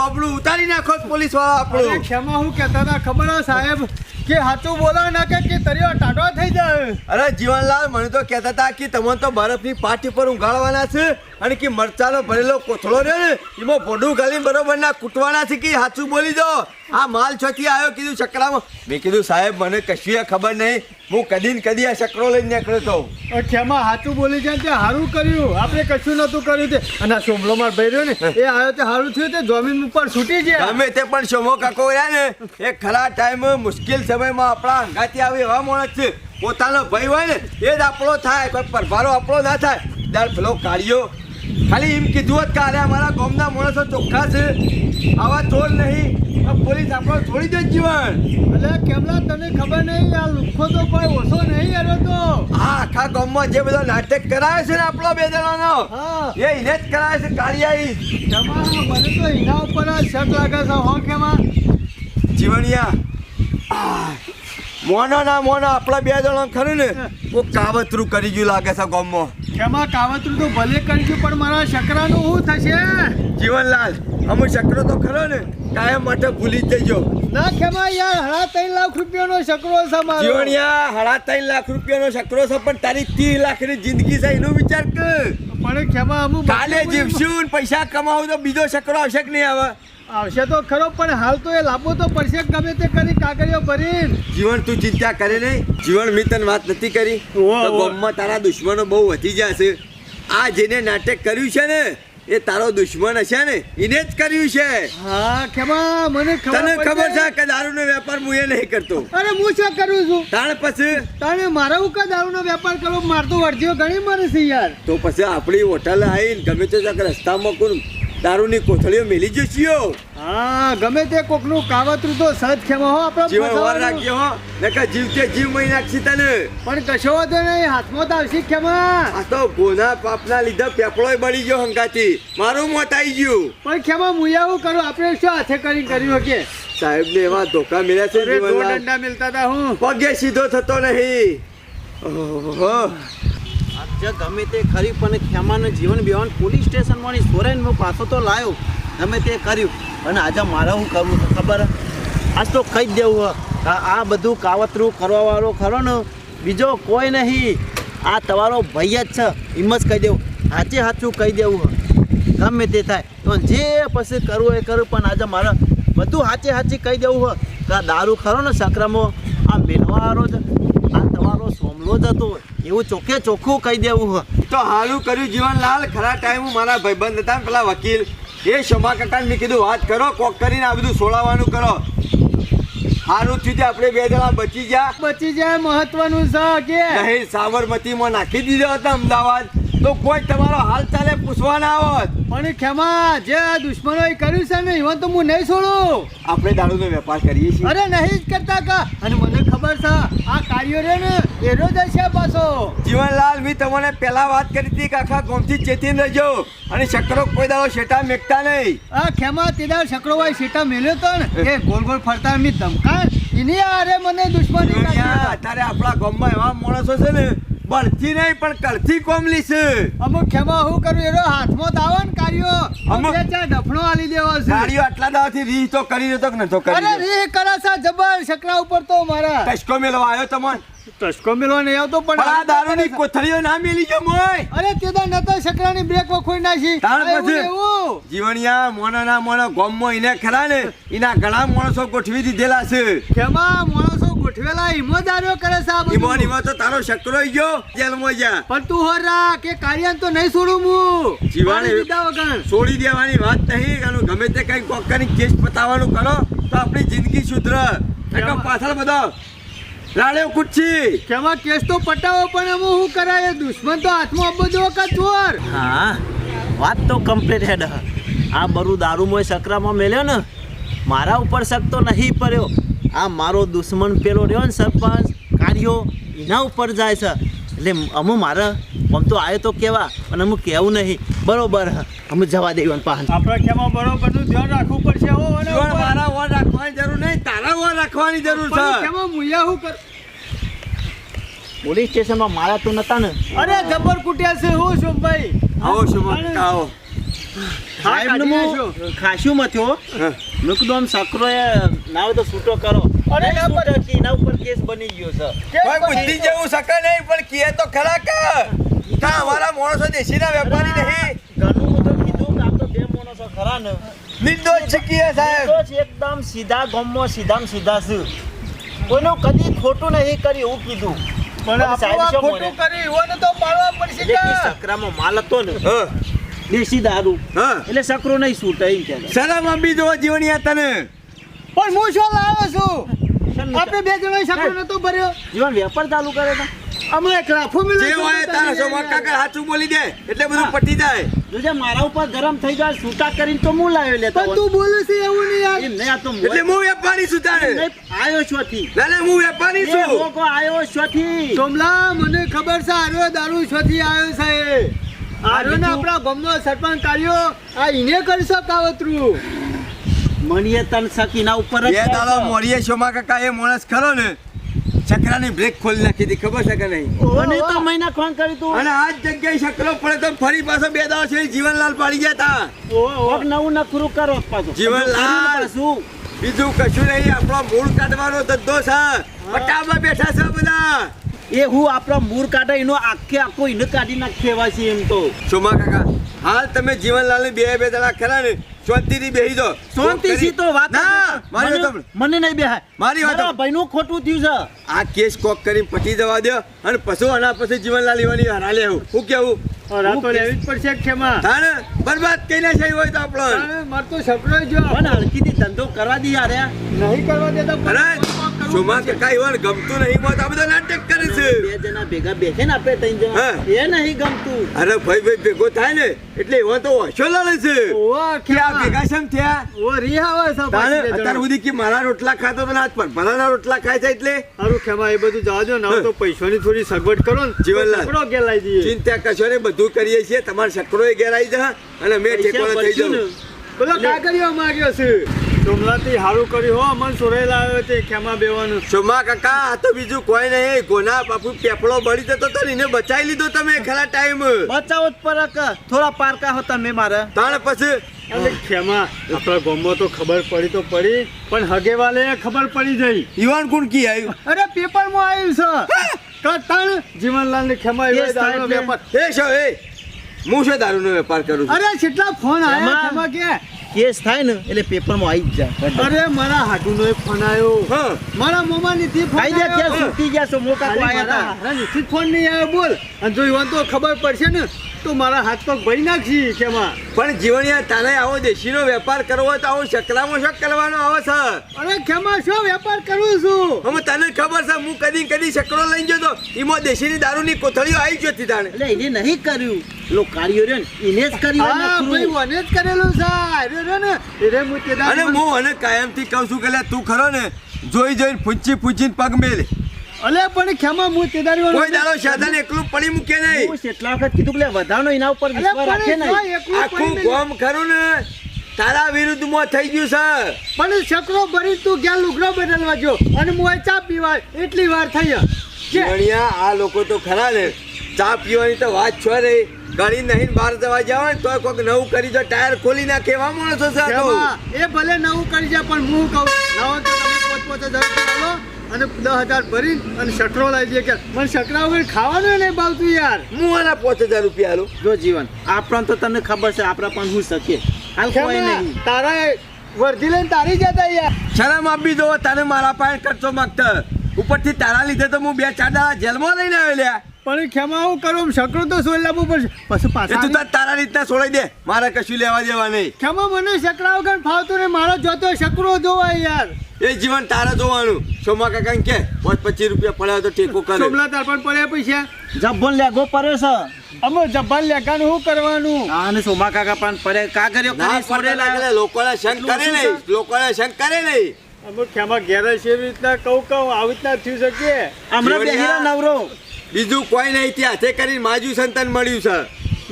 ચોબડું ઉતારી નાખો પોલીસવાળા આપણે. આપણું ક્ષમા હું કહેતા હતા ખબર હે સાહેબ કે સાચું બોલો ના કે કે તરીઓ ટાટો થઈ જાય. અરે જીવનલાલ મને તો કહેતા હતા કે તમને તો બરફની પાટી પર ઉગાડવાના છે. અને કે મરચાનો ભરેલો કોથળો રહ્યો ને એમાં ભોડું ગાલી બરોબર ના કૂટવાના છે કે સાચું બોલી દો. આ માલ છથી આવ્યો કીધું ચકરામાં. મેં કીધું સાહેબ મને કશું ખબર નહીં. હું કદી ને કદી આ ચક્રો લઈને નીકળ્યો તો ખેમાં સાચું બોલી જાય તે સારું કર્યું. આપણે કશું નતું કર્યું તે. અને આ સોમલો માર ભાઈ રહ્યો ને એ આવ્યો તે સારું થયું તે જમીન ઉપર છૂટી ગયા. અમે તે પણ સોમો કાકો રહ્યા ને એ ખરા ટાઈમ મુશ્કેલ સમયમાં આપણા અંગાથી આવે એવા માણસ છે. પોતાનો ભાઈ હોય ને એ જ આપણો થાય કોઈ પરભારો આપણો ના થાય. દર પેલો કાઢ્યો. ખાલી એમ કીધું હોત કે અરે અમારા ગામના માણસો ચોખ્ખા છે. આવા ચોર નહીં. પોલીસ આપણો છોડી દે જ જીવન. એટલે કેમલા તને ખબર નહીં? આ લુખ્ખો તો કોઈ ઓછો નહીં એનો તો. આ આખા ગામમાં જે બધો નાટક કરાવે છે ને આપણો બે જણાનો હા. એ એને જ કરાવે છે કાળિયાઈ. તમારા મને તો એના ઉપર જ શક લાગે છે હો કેમાં? જીવણિયા મોનો ના મોનો આપણા બે જણા ખરું ને. હું કાવતરું કરી ગયું લાગે છે ગામમાં. ક્ષમા કાવતરું તો ભલે કરજો પણ મારા શકરાનું શું થશે? જીવનલાલ અમુ ચક્રો તો ખરો ને કાયમ માટે ભૂલી જજો. ના ખેમા યાર ત્રણ લાખ રૂપિયાનો શકરો છે મારો. જીવણિયા ત્રણ લાખ રૂપિયાનો ચક્રો છે પણ તારી ત્રીસ લાખની જિંદગી છે એનો વિચાર કર. પણ ખેમા અમુક કાલે જીવશું પૈસા કમાવું તો બીજો સકડો આવશે કે નહીં આવે આવશે તો ખરો પણ હાલ તો એ લાભો તો પડશે ગમે તે કરી કાગળિયો ભરીને. જીવન તું ચિંતા કરે નહીં. જીવન મેં તને વાત નથી કરી. તો ગામમાં તારા દુશ્મનો બહુ વધી જશે. આ જેને નાટક કર્યું છે ને એ તારો દુશ્મન હશે ને એને જ કર્યું છે. હા ખેમા મને ખબર તને ખબર છે કે દારૂનો વેપાર હું એ નહીં કરતો? અરે હું શું કરું છું? તાણ પછી? તાણે મારા ઉકા દારૂનો વેપાર કરો મારતો વર્જીઓ ઘણી મારે છે યાર. તો પછી આપણી હોટલ આવીને ગમે તે રસ્તામાં કોઈ દારૂની કોથળીઓ મેલી જશીઓ હા ગમે તે કોકનું કાવતરું તો સજ ખેમો હો આપણો જીવન વાર રાખ્યો હો. નકા જીવ કે જીવ મહી નાખશી તને. પણ કશો વાંધો નહીં હાથમાં તો આવશે ખેમા. આ તો ગોના પાપના લીધે પેપળોય બળી ગયો હંગાથી. મારું મોત આવી ગયું. પણ ખેમા મુયાવું કરું આપણે શું હાથે કરી કર્યું કે સાહેબને એવા ધોકા મળ્યા છે દંડા મિલતા હતા હું. પગે સીધો થતો નહીં. ઓહો જે ગમે તે ખરી પણ ખેમાને જીવન બેવાન પોલીસ સ્ટેશનમાંની સોરેન હું પાછો તો લાવ્યો ગમે તે કર્યું. અને આજે મારે શું કરવું છે ખબર? હે? આજ તો કહી દેવું, હે. આ બધું કાવતરું કરવાવાળો ખરો ને, બીજો કોઈ નહીં. આ તમારો ભાઈ જ છે. એમ જ કહી દેવું. સાચે સાચું કહી દેવું ગમે તે થાય. તો જે પછી કરવું એ કરું પણ આજે મારે બધું સાચે સાચી કહી દેવું હોય દારૂ ખરો ને, સક્રમો. આ મેળવાવાળો જ આ તમારો સોમલો જ હતો એવું ચોખ્ખે ચોખ્ખું કહી દેવું હોય તો હાલું કર્યું જીવનલાલ ખરા ટાઈમ મારા ભાઈબંધ હતા ને પેલા વકીલ. એ શોભા કાકાને મેં કીધું વાત કરો કોક કરીને આ બધું સોળાવાનું કરો. હારું થયું આપણે બે જણા બચી ગયા. બચી જાય મહત્વનું છે કે? નહીં સાબરમતીમાં નાખી દીધો હતો અમદાવાદ. તો કોઈ તમારો હાલ ચાલે પૂછવા ના આવત પણ ખેમા જે આ દુશ્મનોએ કર્યું છે ને એવા તો હું નહીં છોડું. આપણે દારૂનો વેપાર કરીએ છીએ. અરે નહીં જ કરતા કા. અને મને ખબર છે આ કાર્યો રે ને એનો જ છે પાછો. જીવનલાલ મેં તમને પહેલા વાત કરી હતી કે આખા ગોમથી ચેતીને રહેજો. અને શકરો કોઈ દાડો શેટા મેકતા નહીં. આ ખેમા તે દાડો શકરો ભાઈ શેટા મેલ્યો તો ને એ ગોળ ગોળ ફરતા મી ધમકા એની આરે મને દુશ્મની અત્યારે આપણા ગામમાં એવા માણસો છે ને બળથી નહીં પણ કળથી કોમલી છે. અમુક ખેમા હું કરું એનો હાથમાં દાવો ને કાર્યો. અમુક- અમુક ડફણો આલી દેવો છે. કાર્યો આટલા દાવાથી રીહ તો કરી દેતો કે નતો કરી અરે રીહ રે કરાસા જબર શકરા ઉપર તો મારા. ટચકો મેલવા આવ્યો તમને? ટસકો મેલવા નહીં આવતો પણ આ દારૂની કોથળીઓ ના મેલી જો મોય. અરે તેદા નતો શકરાની બ્રેક વખોઈ નાખી. તાણ પછી? જીવણિયા મોના ના મોનો ગામમાં ઇને ખરા ને ઇના ઘણા માણસો ગોઠવી દીધેલા છે. ખેમા માણસો ગોઠવેલા ઈમોદારીઓ કરે આ ઈમો તો તારો શકરો ગયો જેલમાં જા પણ તું હોર રા કે કાર્યાન તો નહીં છોડું હું. પાણી પીધા વગર. છોડી દેવાની વાત નહીં અને ગમે તે કઈ કોકની કેસ પતાવવાનું કરો તો આપણી જિંદગી સુધર. નકર પાછળ બધો. રાડે કૂદછી કેવા કેસ તો પટાવો પણ એમાં શું કરાય? દુશ્મન તો હાથમાં આપવો વખત કે ચોર. હા વાત તો કમ્પ્લીટ હેડ આ બરું દારૂમોય સકરામાં મેલ્યો ને મારા ઉપર શક તો નહીં પડ્યો. આ મારો દુશ્મન પેલો રહ્યો ને સરપંચ કાર્યો એના ઉપર જાય છે. એટલે અમુ મારે આમ તો આવ્યો તો કેવા અને અમુક કહેવું નહીં. બરોબર હ. અમે જવા દેવાનું પાહન આપણે ખેમા બરોબર ધ્યાન રાખવું પડશે હો અને મારા વર રાખવાની જરૂર નહીં તારા વર રાખવાની જરૂર છે. ખેમા મુયા હું કર? પોલીસ સ્ટેશનમાં મારા તો નતા ને. અરે જબર કુટિયા છે હું શુભભાઈ આવો શુભ આવો. સાહેબને કાઢી હું ખાસ્યું મથ્યો હા. આમ સકરો ના હોય તો છૂટો કરો. અરે ના પણ- એના ઉપર કેસ બની ગયો છે. કોઈ બુદ્ધિ જેવું શકે નહીં પણ કહે તો ખરા કે કા અમારા માણસો દેશીના વેપારી નહીં. ઘણું બધું કીધું કે આમ તો બે માણસો ખરા ને. નિર્દોષ છે સાહેબ? તો એકદમ સીધા ગમમાં સીધામાં સીધા છે. કોઈનું કદી ખોટું નહીં કરી એવું કીધું. પણ સાહેબ ખોટું? કરી એઓને તો પાડવા પડશે સકરામાં માલ હતો ને. હા. દેશી દારૂ. એટલે સકરો નહીં છૂટે એમ કે. સલામ આપી દો જીવણિયા તને. પણ હું શું લાવ્યો છું? આપણે બે જણા સકરો નતો ભર્યો. જીવન વેપાર ચાલુ કરે તો. અમે એક લાફો જે હોય તારા સોમા કાકા સાચું બોલી દે એટલે બધું પટી જાય. જોજે મારા ઉપર ગરમ થઈ જાય છૂટા કરીને તો હું લાવ્યો લેતો પણ તું બોલે છે એવું નહીં યાર. એમ નહીં આ તો એટલે હું વેપારી છું તારે. આયો આવ્યો છોથી. ના ના હું વેપારી છું. આયો આવ્યો છોથી. સોમલા મને ખબર છે આરો દારૂ છોથી આવ્યો છે. આર્યો ને આપણા ગામનો સરપંચ કાઢ્યો આ ઈને કરશો કાવતરું મણીએ તન સકીના ઉપર જ બે જાય મોરીએ શોમા કાકા એ માણસ ખરો ને ચક્રાની બ્રેક ખોલી નાખી હતી ખબર છે કે નહીં? મને તો મહિના ખોન કર્યું તું. અને આ જ જગ્યાએ શકલો પડે તો ફરી પાછો બે દાવ છે જીવનલાલ પાડી ગયા તા. કોક નવું નખરું કરો પાછો. જીવનલાલ. શું બીજું કશું નહીં આપણો મૂળ કાઢવાનો ધંધો છે. પટામાં બેઠા છે બધા. એ હું આપણો મૂળ કાઢે એનો આખે આખો એને કાઢી નાખે એવા છે એમ તો. સોમા કાકા? હાલ તમે જીવનલાલ ને બે બે દડા ખરા ને શાંતિથી બેહી જાઓ. શાંતિથી તો વાત ના મારી વાત મને- નહીં બેહાય. મારી વાત મારા ભાઈનું ખોટું થયું છે. આ કેસ કોક કરી પટી જવા દો અને પછી આના પછી જીવનલાલ લેવાની હરા લેવું હું. કેવું? રાતો લેવી જ પડશે ખેમા તાને બરબાદ કઈ ના થઈ હોય તો આપણો માર તો સપનો જો પણ હલકીથી ધંધો કરવા દે યાર નહીં કરવા દેતા અરે કામ કે સોમા વાર ગમતું નહીં મત આ બધા નાટક કરે છે. બે જણા ભેગા બેસે ને આપણે ત્રણ જણા. એ નહીં ગમતું. અરે ભાઈ ભાઈ ભેગો થાય ને એટલે એવો તો હોશો લાલે છે. ઓ કે આ ભેગા શેમ થયા? ઓ રી આવે છે અત્યાર સુધી કે મારા રોટલા ખાતો તો આજ પર ભલાના રોટલા ખાય છે એટલે? અરે ખેમા એ બધું દો ને તો પૈસાની થોડી સગવડ કરો ને જીવનલાલ. ઘેર લાવી દઈએ. ચિંતા કશો ને બધું કરીએ છીએ તમારે સકડો એ ગેરાઈ જા અને મેં પૈસા થઈ બોલો જાઉં. પેલો કાગળિયો માગ્યો છે. સોમલાથી સારું કર્યું હો મન સોરેલા આવ્યો તે ખેમા બેવાનું. સોમા કાકા આ તો બીજું કોઈ નહીં. ગોના બાપુ પેપડો બળી જતો તો એને બચાવી લીધો તમે ખરા ટાઈમ. બચાવો પરક થોડા પારકા હતા મેં મારા. તાણ પછી? અરે ખેમા આપણા ગામમાં તો ખબર પડી તો પડી પણ હગેવાલે ખબર પડી જઈ. યુવાન કોણ કી આવ્યું અરે પેપરમાં આવ્યું છે. કટણ જીવનલાલ ને ખેમા Yes, દારૂનો વેપાર એ શો એ. હું શું દારૂનો વેપાર કરું છું? અરે કેટલા ફોન આવ્યા. ખેમા કે કેસ થાય ને એટલે પેપરમાં આવી જ જાય. અરે મારા હાટુનો એક ફોન આવ્યો. હા. મારા મોમાની થી ફોન ગયા ગયા આવ્યો. ક્યાં સુતી ગયા છો મોકા આયા હતા. ફોન નહીં આવ્યો બોલ. અને જો વાંધો તો ખબર પડશે ને તો મારા હાથ પગ ભરી નાખશી ખેમા પણ જીવણિયા તારે આવો દેશીનો વેપાર કરવો હોય તો આવો શકલામાં શક કરવાનો આવે છે. અરે ખેમા શું વેપાર કરું છું? હવે તને ખબર છે હું કદી કદી શકડો લઈ ગયો તો એમાં દેશીની દારૂની કોથળીઓ આવી જતી તાણે. એટલે એને નહીં કર્યું. લો કાર્યો ને એને જ કર્યું હા ભાઈ મને જ કરેલું છે. અરે રે ને અરે હું અને હું અને કાયમથી કહું છું કે તું ખરો ને જોઈ જોઈને પૂંચી પૂંચીને પગ મેલ. અલે પણ ખેમા હું તેદારી વાળો કોઈ દાડો સાધન એકલું પડી મૂકે નહીં. હું કેટલા વખત કીધું કે વધારનો એના ઉપર વિશ્વાસ રાખે નહીં. આખું ગોમ ખરું ને તારા વિરુદ્ધમાં થઈ ગયું છે. પણ છકરો ભરી તું ગયા લુગડો બદલવા જો. અને હું ચા પીવા એટલી વાર થઈ જીવણિયા આ લોકો તો ખરા ને ચા પીવાની તો વાત છો રે. ગળી નહીં બહાર જવા જાવ ને તો કોઈક નવું કરી જો ટાયર ખોલી ના કેવા માણસો છે એ ભલે નવું કરી જાય પણ હું કહું નવો તો તમે પોત પોતે આલો અને દસ હજાર ભરી અને શટરો લાવી દે કે મને શકરા વગર ખાવાનું નહીં ભાવતું યાર. હું આના પાંચ હજાર રૂપિયા આલું. જો જીવન આપણા તો તને ખબર છે આપણા પણ હું શકીએ. હાલ કોઈ નહીં. તારા વર્ધી લઈને તારી જતા યાર. શરમ આપી દો તને મારા પાસે ખર્ચો માગતા ઉપરથી તારા લીધે તો હું બે ચાર દાડા જેલમાં લઈને આવેલ્યા. પણ ખેમા હું કરું? તો સોય લાવવું પડશે. પછી પાછા તું તાર તારા રીતના છોડાઈ દે. મારે કશું લેવા દેવા નહીં. ખેમા મને શકડા વગર ફાવતું નહીં. મારો જોતો શકડો જોવાય યાર. એ જીવન તારા જોવાનું. સોમા કાકા કે પાંચ પચીસ રૂપિયા પડ્યા તો ટેકો કરે. સોમલા તાર પણ પડ્યા પૈસા. જબ્બો લેગો પડ્યો છે. અમે જબ્બાલ લેખાનું શું કરવાનું? હા અને સોમા કાકા પણ પડે. કા ના કરી પડે લાગે લોકોને શંક કરે નહીં. લોકોને શંક કરે નહીં. અમે ખેમા ઘેર છે રીતના કહું કહું આવી રીતના થયું શકીએ હમણાં. બેહીરા નવરો. બીજું કોઈ નહીં ત્યાં હાથે કરીને માજુ સંતાન મળ્યું છે.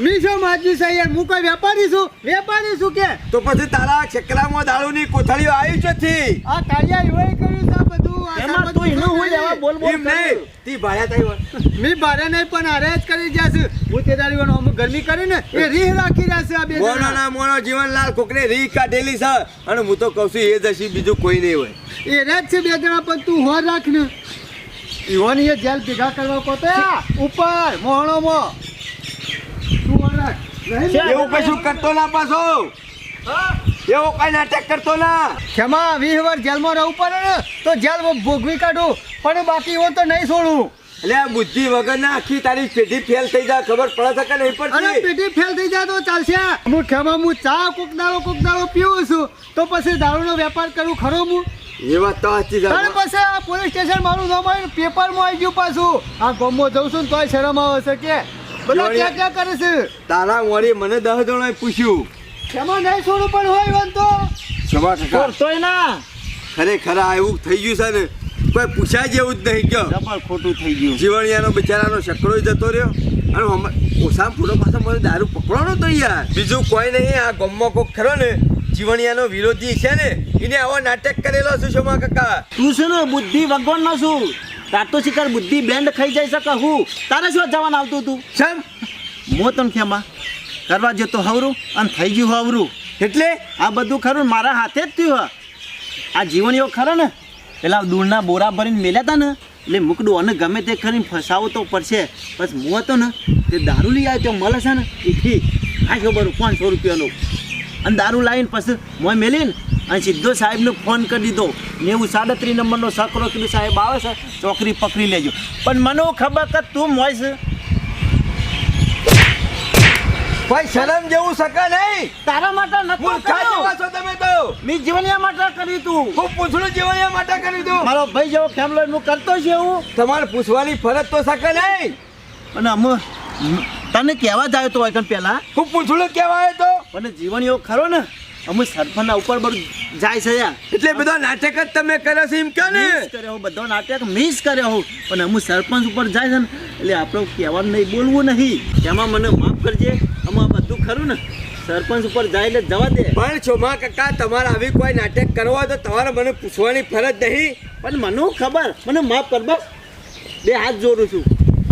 મી શું માજી છે યાર હું કોઈ વેપારી છું? વેપારી છું કે? તો પછી તારા ચકલામાં દારૂની કોથળીઓ આવી છે થી આ કાળિયા હોય કર્યું છે બધું? એમાં તું એનું હું લેવા બોલ બોલ એમ નહીં તી ભાડ્યા થઈ. મી ભારે નહીં પણ અરે જ કરી ગયા છે. હું તે વાનો અમુક ગરમી કરીને એ રીહ રાખી રહ્યા છે આ બે મોનો જણા. ના મોનો જીવનલાલ કોકને રીહ કાઢેલી છે. અને હું તો કહું છું એ જ હશે બીજું કોઈ નહીં હોય. એ રેજ છે બે જણા પણ તું હોર રાખ ને. ઈવોની જેલ ભેગા કરવા કોતે ઉપર મોહણોમાં? એવું કશું કરતો ના પાછો. એવો કઈ નાટક કરતો ના. ખેમા વીસ વાર જેલમાં રહું પડે ને તો જેલ ભોગવી કાઢું. પણ બાકી એવો તો નહીં છોડું. એટલે આ બુદ્ધિ વગર ના આખી તારી પેઢી ફેલ થઈ જાય ખબર પડે છે કે નહીં પડતી? અરે પેઢી ફેલ થઈ જાય તો ચાલશે. હું ખેમા હું ચા કોક દાળો કોક દાળો પીવું છું. તો પછી દારૂનો વેપાર કરું ખરો હું? એ વાત તો સાચી છે. અને પછી આ પોલીસ સ્ટેશન મારું નામ આવીને પેપરમાં આવી ગયું પાછું. આ ગમો જઉં છું ને તોય શરમ આવે છે કે. બધા ક્યાં ક્યાં કરે છે? તારા મોરી મને દસ જણાએ પૂછ્યું. ખેમા નહીં છોડું પણ હોય વન તો. સમા કાકા. કરતોય ના. ખરેખર એવું થઈ ગયું છે ને કોઈ પૂછાય જેવું જ નહીં ગયો જબર ખોટું થઈ ગયું. જીવણિયાનો બિચારાનો શકડો જતો રહ્યો. અને ઓછામાં પૂરો પાછો મને દારૂ પકડવાનો તો યાર બીજું કોઈ નહીં આ ગમમાં કોક ખરો ને જીવણિયાનો વિરોધી છે ને એને આવો નાટક કરેલો છું શોમા કાકા. તું છે ને બુદ્ધિ ભગવાન નો છું. તાર શિકાર બુદ્ધિ બેન્ડ ખાઈ જાય શકે હું? તારે શું જવાનું આવતું તું સમ મો તને ખેમા કરવા જતો હવરું અને થઈ ગયું હવરું. એટલે? આ બધું ખરું મારા હાથે જ થયું હા. આ જીવણીઓ ખરો ને? પેલા દૂરના બોરા ભરીને મેલ્યા હતા ને એટલે મૂકડું અને ગમે તે કરીને ફસાવો તો પડશે. બસ હું હતો ને તે દારૂ લઈ આવ્યો તો મળે છે ને? હા ખબર પાંચસો રૂપિયાનો? અને દારૂ લાવીને પછી મોય મેલીને અને સીધો સાહેબને ફોન કરી દીધો. નેવું સાડત્રીસ નંબરનો સકરો કીધું સાહેબ આવે છે ચોકરી પકડી લેજો. પણ મને ખબર કે તું છે. કોઈ શરમ જેવું શકે નહીં. તારા માટે નથી મૂર્ખા જેવા છો તમે તો. મી જીવનિયા માટે કરી તું. ખૂબ પૂછડું જીવનિયા માટે કરી તું? મારો ભાઈ જેવો ફેમલો હું કરતો છે એવું? તમારે પૂછવાની ફરજ તો શકે નહીં. અને અમે તને કહેવા જ આવ્યો તો હોય પહેલા ખૂબ પૂછડું કહેવાય તો? અને જીવન એવો ખરો ને અમે સરપંચના ઉપર બધું જાય છે એટલે બધો નાટક જ તમે કર્યો છે એમ કે ને. મિસ કર્યો હું બધો નાટક મિસ કર્યો હું. પણ અમુક સરપંચ ઉપર જાય છે ને એટલે આપણે કહેવાનું નહીં બોલવું નહીં. એમાં મને માફ કરજે આમાં બધું ખરું ને. સરપંચ ઉપર જાય એટલે જવા દે. પણ છોમા કાકા તમારે આવી કોઈ નાટક કરવા તો તમારે મને પૂછવાની ફરજ નહીં. પણ મને ખબર? મને માફ કર બસ. બે હાથ જોડું છું.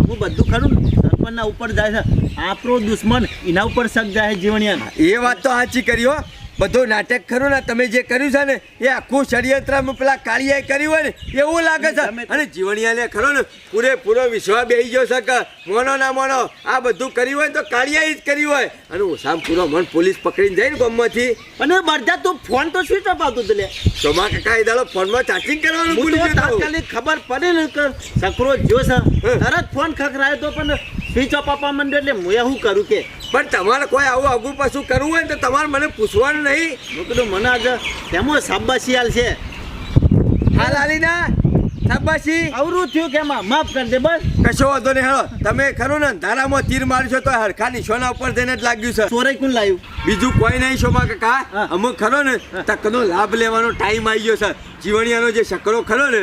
હું બધું ખરું ને સરપંચના ઉપર જાય છે. આપણો દુશ્મન એના ઉપર શક જાય જીવણિયા એ વાત તો સાચી કરી હો. બધું નાટક ખરું ને તમે જે કર્યું છે ને એ આખું ષડયંત્ર પેલા કાળિયાએ કર્યું હોય ને એવું લાગે છે. અને જીવણિયાને ખરો ને પૂરેપૂરો વિશ્વાસ બેસી ગયો છે કે મોનો ના મોનો આ બધું કર્યું હોય તો કાળિયાએ જ કર્યું હોય. અને ઓછામાં પૂરો મન પોલીસ પકડીને જાય ને ગામમાંથી. અને બરજા તું ફોન તો સ્વિચ ઓફ આવતું હતું લે સોમા કાકા એ દાડો ફોનમાં ચાર્જિંગ કરવાનું હું ભૂલી ગયો તાત્કાલિક ખબર પડે ને કે સકરો જો છે તરત ફોન ખખરાયો તો પણ સ્વિચ ઓફ આપવા માંડ્યો એટલે હું શું કરું કે? પણ તમારે કોઈ આવું આગું પાછું કરવું હોય તો તમારે મને પૂછવાનું નહીં. હું કીધું મને આજે તેમાં શાબાશી હાલ છે? હાલ હાલીના? શાબાશી? અવરું થયું કે માફ કરી દે બસ. કશો વાંધો નહીં હેળો તમે ખરું ને ધારામાં તીર મારશો તો હરખા નિશાના ઉપર થઈને જ લાગ્યું છે. ચોરાઈ કોણ લાવ્યું બીજું કોઈ નહીં શોમા કાકા. અમુક ખરો ને તકનો લાભ લેવાનો ટાઈમ આવી ગયો છે. જીવણિયાનો જે શકરો ખરો ને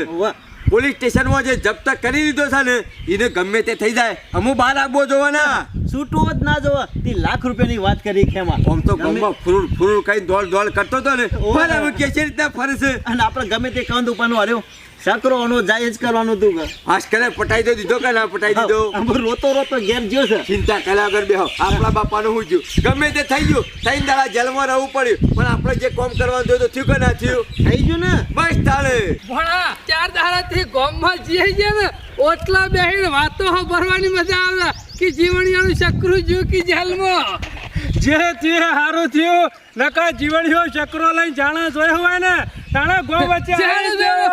પોલીસ સ્ટેશનમાં જે જપ્ત કરી દીધો છે ને એને ગમે તે થઈ જાય. અમુ બહાર આપવો જોવાના. છૂટવો જ ના જોવા. તે લાખ રૂપિયાની વાત કરી ખેમા. આમ તો ગમે- ગમમાં ફૂલ ફૂલ કઈ દોડ દોડ કરતો હતો ને હવે કે છે રીતના ફરશે. અને આપણે ગમે તે કંદ ઉપરનો હર્યો. સકરો એનો જાય જ કરવાનું તું કે આશકરે પટાઈ દો દીધો કે ના પટાઈ દીધો? રોતો રોતો ઘેર જ્યો છે. ચિંતા કર્યા વગર બેહો. આપણા બાપાનું શું થયું? ગમે તે થઈ ગયું. થઈને દાડા જેલમાં રહેવું પડ્યું. પણ આપણે જે કામ કરવાનું થયું તો થયું કે ના થયું? થઈ ગયું ને? બસ તાળે ભણા ચાર દાડાથી ગામમાં જઈએ છીએ ને ઓટલા બેહીને વાતો ભરવાની મજા આવે. કે જીવણિયાનું ચક્રું જ્યું કે જેલમાં? જે થયું હારું થયું. નકા જીવણીઓ ચક્રો લઈને જાણા જોયો હોય ને તાણે ગો વચ્ચે જાણે જાણે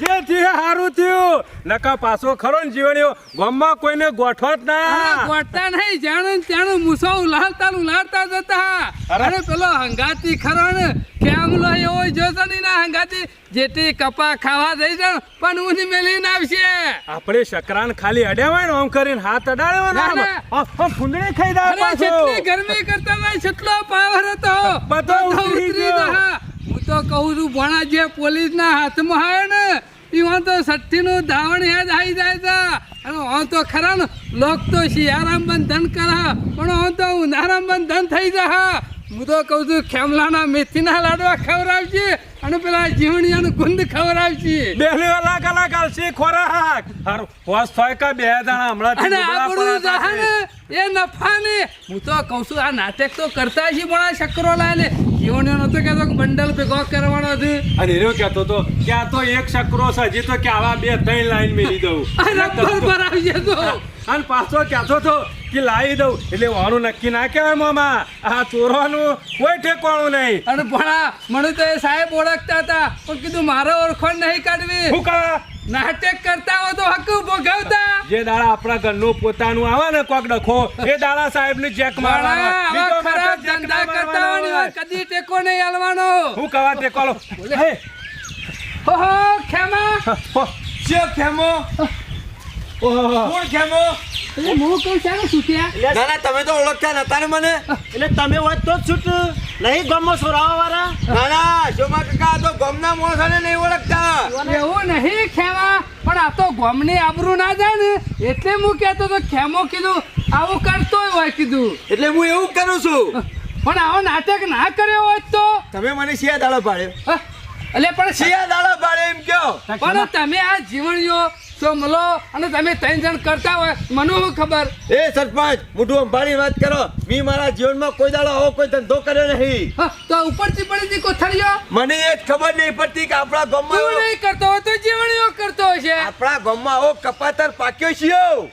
જો જે હારું થયું. નકા પાછો ખરો ને જીવણીઓ ગામમાં કોઈને ગોઠવત ના. ગોઠતા નહીં. જાણે ને મુસો ઉલાળતા ને જતા. અરે. પેલો હંગાતી ખરો ને કેમલો એવો જોતો નહીં ના હંગાતી. જેથી કપા ખાવા જઈ પણ પણ મેલી આવશે. આપણે શકરાન ખાલી અડ્યા હોય ને આમ કરીને હાથ અડાડ્યો ને ના, ના. આમ, ફૂંદડી ખાઈ દા પાછો. જેટલી ગરમી કરતા હોય કેટલો પાવર હતો. બધો ઉતરી ગયો. હું તો કહું છું ભણા જે પોલીસના હાથમાં આવે ને ઈવન તો સઠ્ઠીનું ધાવણ યાદ આવી જાય તા અને હું તો ખરા ને લોક તો શિયારામ બંધન કરા પણ હું તો ઉનાળામ બંધન થઈ જા હું તો કહું છું ખેમલાના મેથીના લાડવા ખવડાવશે અને પેલા જીવણિયાનું ગુંદ ખવડાવશે. બેલી વાલા કલા કાલશી ખોરાક. હારું હોસ થાય કે બે દાણા હમણાં અને આપણું જહાન એ નફા ને હું તો કહું છું આ નાટક તો કરતા છે પણ આ ચક્રો લાય ને જીવણીઓ નતો કહેતો કે બંડલ ભેગો કરવાનો છે. અને એનો કહેતો તો કે આ તો એક ચક્રો છે હજી તો કે આવા બે ત્રણ લાઈન મેલી દઉં. અરે રબર આવી જતો અને પાછો કહેતો તો કે લાવી દઉં. એટલે વાણું નક્કી ના કહેવાય મામા. આ ચોરવાનું કોઈ ઠેકવાનું નહીં. અને ભણા મને તો એ સાહેબ ઓળખતા હતા પણ કીધું મારો ઓળખાણ નહીં કાઢવી. શું કહે નાટક કરતા હો તો હક ભોગવતા જે દાડા આપણા ઘરનું પોતાનું આવે ને કોક ડખો એ દાડા સાહેબની ચેક મારવાનો. ખરાબ ધંધા કરતા હોય. કદી ટેકો નહીં આલવાનો. હું કવા ટેકો લો હે. હો હો ખેમા. હો, છે ખેમો. કોણ ખેમો એટલે હું કહું શાનું છૂટ્યા ના ના તમે તો ઓળખતા નતા ને મને. એટલે તમે હોત તો જ છૂટ. નહીં ગમો સોરાવા વાળા ના ના શોમા કાકા તો ગમના માણસોને નહીં ઓળખતા. એવું નહીં ખેવા પણ આ તો ગોમની આબરૂ ના જાય ને. એટલે હું કહેતો તો ખેમો કીધું આવું કરતો હોય કીધું. એટલે હું એવું કરું છું. પણ આવો નાટક ના કર્યો હોત તો? તમે મને શિયા દાડો પાડ્યો. હ? એટલે પણ શિયા દાડો પાડે એમ કયો. પણ તમે આ જીવણીઓ સોમલો અને તમે ત્રણ જણ કરતા હોય મને શું ખબર? એ સરપંચ મોઢું અંભાળી વાત કરો. મી મારા જીવનમાં કોઈ દાડો આવો કોઈ ધંધો કર્યો નહીં. તો તો ઉપરથી પડી હતી કોથળીઓ? મને એ જ ખબર નહીં પડતી કે આપણા તું ગામમાં નહીં કરતો હોય તો જીવણીઓ કરતો હશે. આપણા ગામમાં ઓ કપાતર પાક્યો છે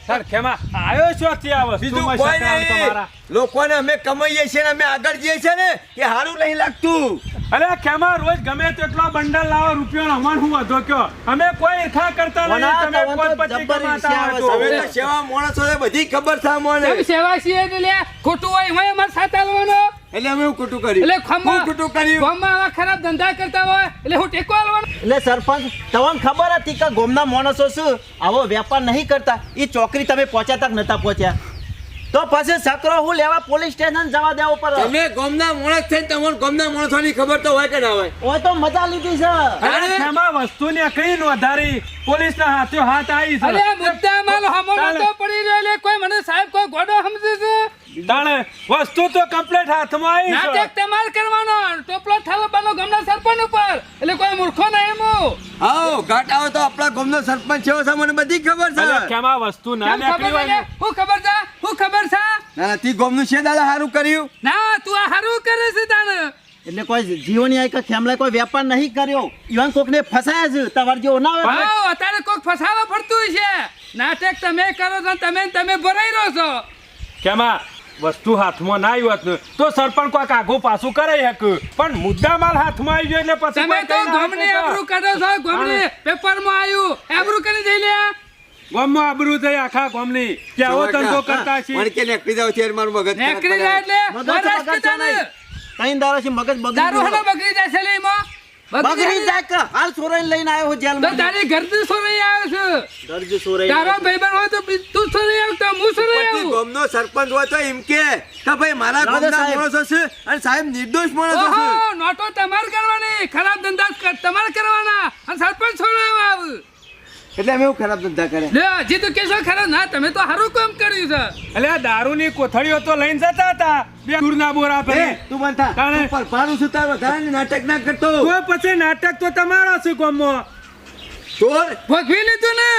સર ખેમા આવ્યો છો અત્યારે બીજું કોઈ નહીં. તમારા? લોકોને અમે કમાઈએ છીએ ને અમે આગળ જઈએ છીએ ને એ સારું નહીં લાગતું. અરે ખેમા રોજ ગમે તેટલો બંડલ લાવો રૂપિયો અમાર હું વધો કયો? અમે કોઈ ઈર્ખા કરતા નહીં તમે કોઈ પછી કમાતા ઈર્ષ્યા હવે તો સેવા માણસો બધી ખબર છે મને સેવા છીએ એટલે લે ખોટું હોય હોય અમારે સાથે આલવાનો એટલે અમે હું ખોટું કર્યું. એટલે ખમ્મા ખોટું કર્યું? ગામમાં આવા ખરાબ ધંધા કરતા હોય એટલે હું ટેકો આલવાનો એટલે સરપંચ તમને ખબર હતી કે ગોમના માણસો શું આવો વેપાર નહીં કરતા? એ ચોકરી તમે પહોંચ્યા તક નતા પહોંચ્યા? તો પછી સકરો હું લેવા પોલીસ સ્ટેશન જવા દેવો પર તમે ગોમના માણસ થઈને તમને ગોમના માણસોની ખબર તો હોય કે ના હોય? ઓ તો મજા લીધી છે. અરે વસ્તુ ને કઈ નોંધારી પોલીસના હાથે હાથ આવી છે. અરે મુદ્દા માલ હમો તો પડી રહ્યો એટલે કોઈ મને સાહેબ કોઈ ગોડો સમજે છે? તાણે વસ્તુ તો કમ્પ્લીટ હાથમાં આવી નાટક તમાર કરવાનો ટોપલો ઠાલો બાનો ગામના સરપંચ ઉપર. એટલે કોઈ મૂર્ખો નહીં એમો. આવો ઘાટ આવે તો આપણા ગામનો સરપંચ છે છે મને બધી ખબર છે. ખેમા વસ્તુ ના કેમ નીકળી હોય હું ખબર છે? હું ખબર છે? ના તી ગામનું છે દાદા હારું કર્યું? ના તું આ હારું કરે છે તાણે. એટલે કોઈ જીવની આઈ કે ખેમલા કોઈ વેપાર નહીં કર્યો. ઈવાન કોકને ફસાયા છે તમાર જેવો ના આવે અત્યારે કોક ફસાવા પડતું છે. નાટક તમે કરો છો તમે તમે ભરાઈ રહ્યો છો. ખેમા વસ્તુ હાથમાં ના આવી હોત ને તો સરપંચ કોઈક આગું પાછું કરે હક. પણ મુદ્દા માલ હાથમાં આવી ગયો એટલે પછી તમે તો ગમને. આબરૂ કાઢો છો ગમને પેપરમાં આવ્યું આબરૂ કરી દઈ લે. ગામમાં આબરૂ થઈ આખા ગામની. કે આવો ધંધો કરતા મને છીએ. કે નીકળી જાવ છે મારું મગજ ખરાબ જાય એટલે મગજ બગડી જાય છે લે એમાં બગડી બગડી જાય કે હાલ સોરાઈને લઈને આવ્યો તો જેલમાં. તારી ઘરથી સોરાઈ આવ્યો છે. દરજી સોરાઈ તારો ભાઈબંધ હોય તો તું સોરાઈ આવ તો હું સોરાઈ આવું? ગામનો સરપંચ હોય તો એમ કે કે ભાઈ મારા ગામના માણસો છે અને સાહેબ નિર્દોષ માણસો છે. ઓહો નોટો તમારે કરવાની. ખરાબ ધંધા તમાર કરવાના. અને સરપંચ છોડાવવા આવ. એટલે અમે એવું ખરાબ ધંધા કરે લે હજી તો કેશો ખરા? ના તમે તો સારું કામ કર્યું છે. એટલે આ દારૂની કોથળીઓ તો લઈને જતા હતા. બે દૂરના બોરા પર તું બંધ થા. તાણે. તું પરભારું છું તાર વધારે નાટક ના કરતો. તો પછી નાટક તો તમારો છે કોમો તો ભોગવી લીધું ને.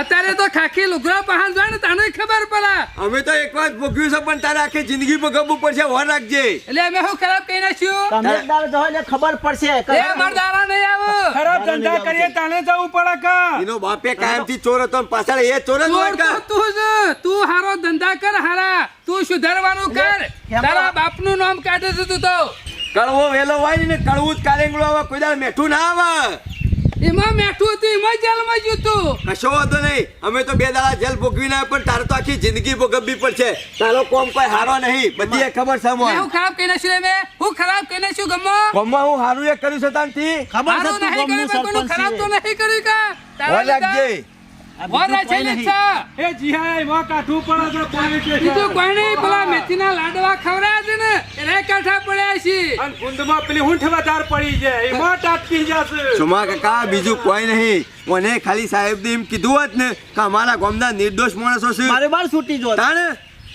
અત્યારે તો ખાખી લુગરા પહાણ જાય ને તને ખબર પડે. અમે તો એક વાર ભોગવ્યું છે પણ તારે આખી જિંદગી ભોગવવું પડશે વર રાખજે. એટલે અમે શું ખરાબ કહી નાખ્યું તમે દાળ જાઓ એટલે ખબર પડશે. એ એ મરદારા નહીં આવો. ખરાબ ધંધા કરીએ તાને જવું પડે કા? એનો બાપે કાયમથી ચોર હતો પાછળ એ ચોર જ હોય તું કા? તો તું જ તું હારો ધંધા કર હારા. તું સુધારવાનું કર. તારા બાપનું નામ કાઢે છે તું. તો કડવો વેલો હોય ને કડવું જ કારેંગળો આવે કોઈ દાળ મેઠું ના આવે. એમાં મેઠું હતું એમાં જેલમાં ગયું હતું કશો વાંધો નહીં. અમે તો બે દાડા જેલ ભોગવી ના પણ તારે તો આખી જિંદગી ભોગવવી પડશે. તારો કોમ કોઈ હારો નહીં. બધી એ ખબર છે મને હું ખરાબ કહીને નાખ્યું મે હું ખરાબ કહીને નાખ્યું ગમો ગમો હું હારું એ કર્યું છે તાનથી. ખબર છે તું ગામનું ખરાબ તો. નહીં કર્યું કા? તારા રાખજે છે એ કાઠું પડે છે. પોલીસ બીજું કોઈ નહીં પેલા મેથીના લાડવા ખવડાયા છે ને એને કાઠા પડ્યા છે. અને ગુંદમાં પેલી ઊંઠ પડી છે એમાં ટાટકી જશે. સુમા કાકા બીજું કોઈ નહીં. મને ખાલી સાહેબ એમ કીધું હોત ને કે અમારા ગામના નિર્દોષ માણસો છે. મારે બાર છૂટી જો તાણે?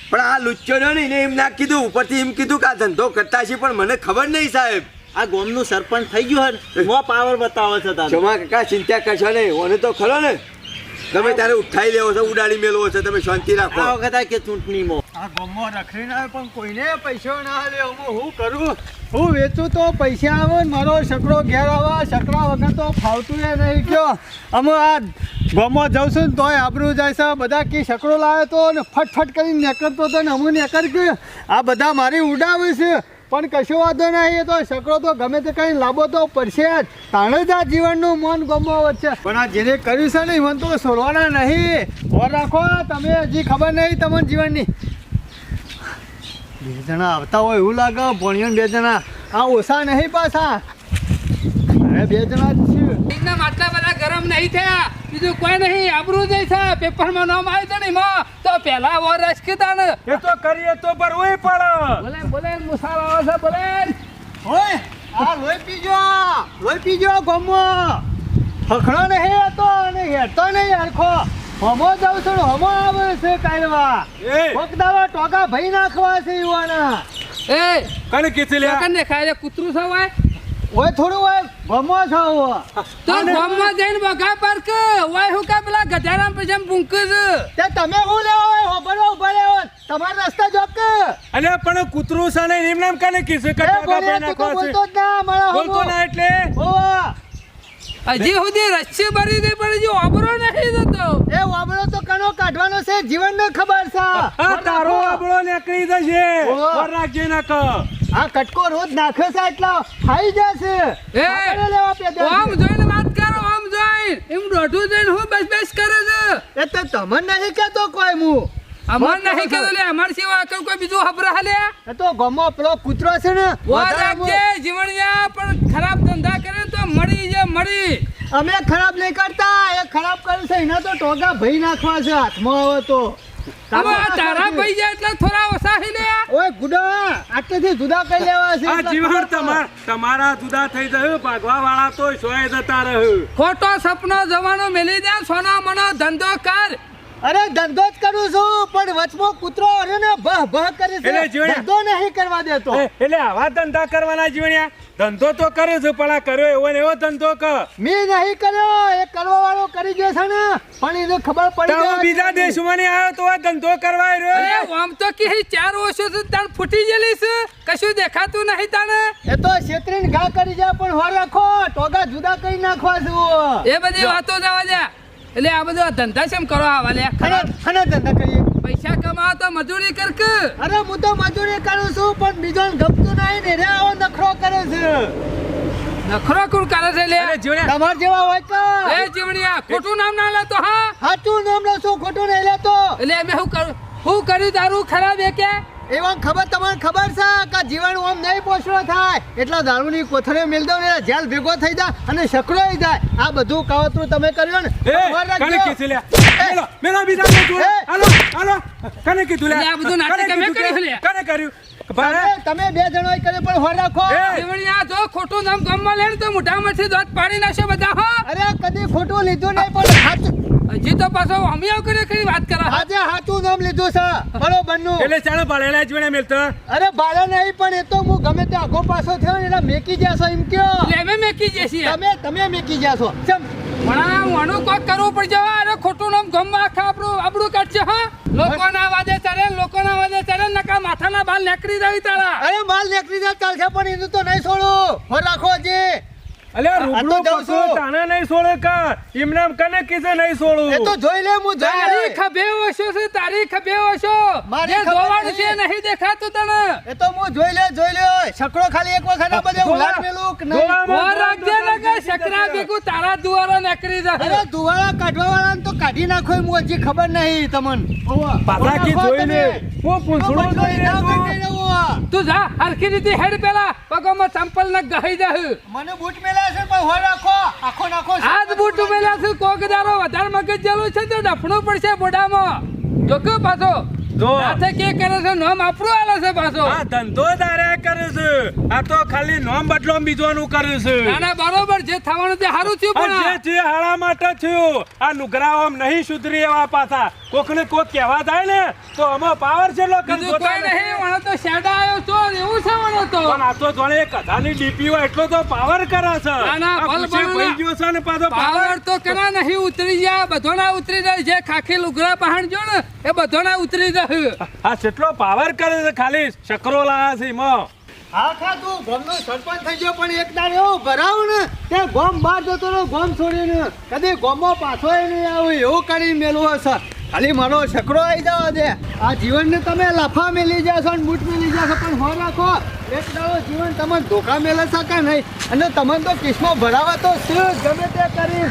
પણ આ લુચ્ચો ને એને એમ ના કીધું. ઉપરથી એમ કીધું કે આ ધંધો કરતા છે પણ મને ખબર નહીં સાહેબ. આ ગોમનું સરપંચ થઈ ગયું હે મો પાવર બતાવો છે તારે. કાકા ચિંતા કરશો નહીં. ઓને તો ખરો ને. તમે ત્યારે ઉઠાઈ લેવો છો ઉડાડી મેળવો છો તમે શાંતિ આ રાખો વખત આ કે ચૂંટણીમાં. આ ગમો રખડીને આવે પણ કોઈને પૈસો ના લે હું હું કરું? હું વેચું તો પૈસા આવે મારો છકડો ઘેર આવે. છકડા વગર તો ફાવતું એ નહીં કયો. અમે આ ગામમાં જાઉં છું ને તોય આબરું જાય છે. બધા કે છકડો લાવ્યો તો ને ફટફટ કરીને નીકળતો હતો ને અમુક નીકળ ગયો. આ બધા મારી ઉડાવે છે. પણ કશો વાંધો નહીં, એ તો શકડો તો ગમે તે કઈ લાભો તો પડશે જ. તાણે જ આ જીવનનું મન ગમવા વચ્ચે પણ આ જેને કર્યું છે ને મન તો છોડવાના નહીં. ઓર રાખો, તમે હજી ખબર નહીં તમને જીવનની. બે જણા આવતા હોય એવું લાગે, ભણ્યો બે જણા. આ ઓછા નહીં પાછા. બે જણા છે એકદમ આટલા બધા ગરમ નહીં થયા. બીજું કોઈ નહીં આબરું જઈ છે. પેપરમાં નામ આવ્યું હતું ને માં. તો પહેલા વરસ રસકીતા ને. એ તો કરીએ તો પર ઓય પડ બોલે બોલે મુસાર આવે છે બોલે ઓય આ લોહી પીજો લોહી પીજો ગમો. ફખણો નહીં હતો અને હેતો નહીં હરખો. હમો જાવ છું ને હમો આવે છે એ. પગદાવા ટોકા ભઈ નાખવા છે યુવાના. એ કણ કીધી લે કને દેખાય છે કૂતરું છે હોય ઓય થોડું હોય ગમો છો. તો ગામમાં જઈને બગા પાર્ક હું કા પેલા ગધારામ પછી છે? તે તમે હું લેવો હોય હોબળો ઊભા રહ્યો તમારા રસ્તા જોક. કે અને પણ કૂતરું છે ને એમ નામ કને નાખવા છે. બોલતો ના મારા બોલતો ના એટલે? હજી સુધી રસ્સી ભરી દે પણ હજી ઓબરો નહીં જતો એ વાબળો તો કણો કાઢવાનો છે જીવન ને ખબર છે. આ તારો આબળો નીકળી જશે. પર રાખજે નાખ આ કટકો રોજ નાખે છે એટલો ખાઈ જશે. એ આપણે લેવા પેદા આમ જોઈને વાત કરો આમ જોઈને. એમ દોઢું જઈને હું બસ બસ કરે છે. એ તો તમને નહીં કેતો કોઈ હું. અમાર નહીં. કીધું લે અમાર સિવાય કોઈ કોઈ બીજું હબરા હાલે? એ તો ગમો પેલો કૂતરો છે ને રાખજે જીવણિયા પણ ખરાબ ધંધા કરે તો મળી જે મળી અમે ખરાબ નહીં કરતા એ ખરાબ કરે છે એના તો ટોગા ભઈ નાખવા છે હાથમાં આવે તો. તારા ભાઈ જાય એટલે થોડા ઓછા હી લે. ઓય ગુડા આટલેથી જુદા કરી લેવા છે આ જીવન તમાર તમારા જુદા થઈ જાય ભાગવા વાળા તો સોય જતા રહે. ખોટો સપનો જવાનો મેલી દે સોના મનો ધંધો કર. અરે ધંધો જ કરું છું પણ વચમાં કૂતરો અરે ને ભહ ભહ કરે છે. ધંધો નહીં કરવા દેતો. એટલે આવા ધંધા કરવાના જીવણ્યા. ધંધો તો કરે છું પણ આ કર્યો એવો ને એવો ધંધો કર. મેં નહીં કર્યો એ કરવા વાળો કરી ગયો છે ને પણ એને ખબર પડી તો જાય બીજા દેશમાં નહીં આવ્યો તો આ ધંધો કરવા રહ્યો. અરે આમ તો કે ચાર વર્ષો થી તાણ ફૂટી ગયેલી છે. કશું દેખાતું નહીં તાને એ તો છેતરીને ઘા કરી જાય પણ હોર રાખો ટોગા જુદા કરી નાખવા છું એ બધી વાતો જવા દે. એટલે આ બધો ધંધા કેમ કરો આવા લે ખરા? ખરા ધંધા કરીએ? પૈસા કમાવો તો મજૂરી કર કે અરે હું તો મજૂરી કરું છું પણ બીજો ગમતું નહીં ને રે આવો નખરો કરે છે. નખરો કોણ કરે છે લે? અરે જીવણ્યા. તમાર જેવા હોય તો. એ જીવણિયા ખોટું નામ ના લેતો હા? સાચું નામ લો છું ખોટું નહીં લેતો. એટલે અમે શું કરું? હું કર્યું તારું? ખરાબ એ કે? એવા ખબર તમને ખબર છે કે જીવન ઓમ નહીં પોષણો થાય? એટલા દારૂની કોથળે મેળદો ને જેલ ભેગો થઈ જાય અને સકરોઈ જાય. આ બધું કાવતરું તમે કર્યું ને ખબર રાખજો. કને કીધું લે મેલો મેલો બીજા ને જોડે. હાલો હાલો. કને કીધું લે આ બધું નાટક મેં કર્યું? લે. કને કર્યું? તમે તમે બે જણો કર્યો પણ હોર રાખો. જીવણિયા જો ખોટું નામ ગામમાં લે ને તો મોઢામાંથી દોત પાડી નાખશે બધા હો. અરે કદી ખોટું લીધું નહીં પણ હજી તો પાછો અમિયાવ કરે ખરી વાત કરા? આજે હાચું નામ લીધું છે. બરોબરનું એટલે ચાલો ભળેલા જીવણે મેલતો? અરે બાળા નહીં પણ એ તો હું ગમે તે આખો પાછો થયો ને એટલે મેકી જાશો એમ કયો. એટલે અમે મેકી જઈએ તમે તમે મેકી જાશો ચમ. પણ આ કોક કરવું પડશે હો. અરે ખોટું નામ ગમવા આખા આપણું આપણું કાઢશે હા. લોકોના વાદે ચરે લોકોના વાદે ચરે નકા માથાના બાલ નીકળી રહી તારા. અરે બાલ નીકળી જાય ચાલશે પણ એનું તો નહીં છોડું. રાખો જે અલે રૂબરૂ તો રૂબડો જાઉં પકડો છું. તાને નહીં છોડે કા એમને કને કીધે નહીં છોડું એ તો જોઈ લે હું તારી જોઈ લે. ખભે ઓછો છે તારી ખભે ઓછો મારે જે ખભે જોવાનું છે નહીં. દેખાતું તને? એ તો હું જોઈ લે જોઈ લે. છકડો ખાલી એક વખત આ બધે ઉલાડ મેલું નહીં. રાખજે ને કે ભેગું તારા દુવારો જા અરે જાય દુવાળા કાઢવા વાળાને તો કાઢી નાખો એમ હજી ખબર નહીં તમને. પાછા કી જોઈ લે. હું પૂંછડો જોઈ કરી તું જા હરખી રીતે હેડ પેલા. પગોમાં ચંપલ ને ગહી જા મને બૂટ મેલા છે પણ હો રાખો. આખો નાખો આજ બૂટ મેલા છે કોક દારો વધારે મગજ જેલું છે તો ડફણું પડશે બોડામાં જો કે પાછો. જો. સાથે કે કરે છે? નામ આપણું આલે છે પાછો. આ ધંધો તારે કરે છે. આ તો ખાલી નોમ બદલો બીજોનું કરે છે. નાના બરોબર જે થવાનું તે સારું થયું પણ જે જે હાળા માટે થયું આ નુગરાઓ આમ નહીં સુધરી એવા પાછા. કોકને કોક કહેવા થાય ને તો આમાં પાવર છે લો કંજો કોઈ નહીં વણો તો શેડા આવ્યો છો એવું છે વણો તો. પણ આ તો જોણે અધાની ડીપી હોય એટલો તો પાવર કરે છે. ના, ના, ભલ ભલ ગયો છે ને પાછો પાવર તો કરા નહીં ઉતરી જાય બધો ના ઉતરી જાય જે ખાખી લુગરા પહાણ જો ને. એ બધો ના ઉતરી જાય આ કેટલો પાવર કરે છે ખાલી ચક્રો લાયા છે એમાં. આખા તું ગોમનો સરપંચ થઈ ગયો પણ એક દાડે એવો ભરાવ ને તે ગોમ બહાર જતો રહ્યો ગોમ છોડીને. કદી ગોમમાં પાછો નહીં આવ્યો એવું કરી મેલું હશે. ખાલી મારો છકરો આવી જવા દે આ જીવનને તમે લફા મેલી જશો અને બૂટ મેલી જશો પણ હો રાખો એક દાડો જીવન તમને ધોકા મેલે શકે નહીં? અને તમને તો કિસ્મો ભરાવા તો શું ગમે તે કરી?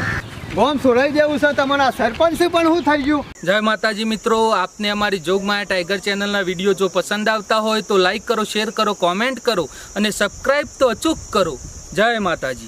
ગોમ સુરાઈ દેવું છે તમારા સરપંચ પણ શું થઈ ગયું? જય માતાજી મિત્રો, આપને અમારી જોગમાયા ટાઈગર ચેનલના વીડિયો જો પસંદ આવતા હોય તો લાઈક કરો, શેર કરો, કોમેન્ટ કરો અને સબસ્ક્રાઈબ તો અચૂક કરો. જય માતાજી.